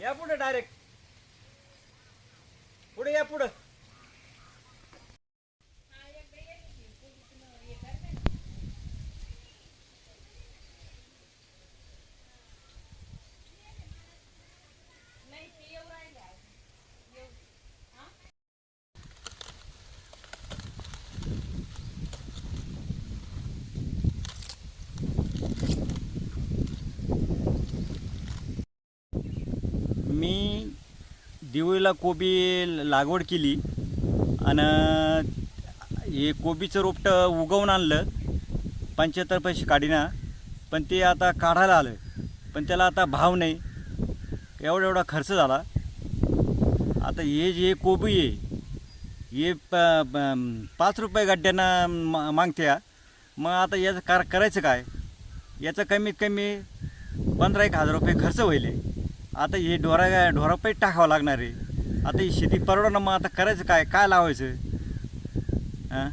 या पुढे डायरेक्ट पुढे या पुढं. मी दिवळीला कोबी लागवड केली आणि हे कोबीचं रोपटं उगवून आणलं. पंच्याहत्तर पैसे काढीना. पण ते आता काढायला आलं पण त्याला आता भाव नाही. एवढा एवढा खर्च झाला. आता हे जे कोबी आहे हे प पाच रुपये गड्ड्यांना मा मागते मग आता याचं कार करायचं काय? याचं कमीत कमी पंधरा एक हजार रुपये खर्च होईल. आता हे ढोरा ढोरापैठ टाकावं लागणार आहे. आता ही शेती परवडणं मग आता करायचं काय? काय लावायचं? हां?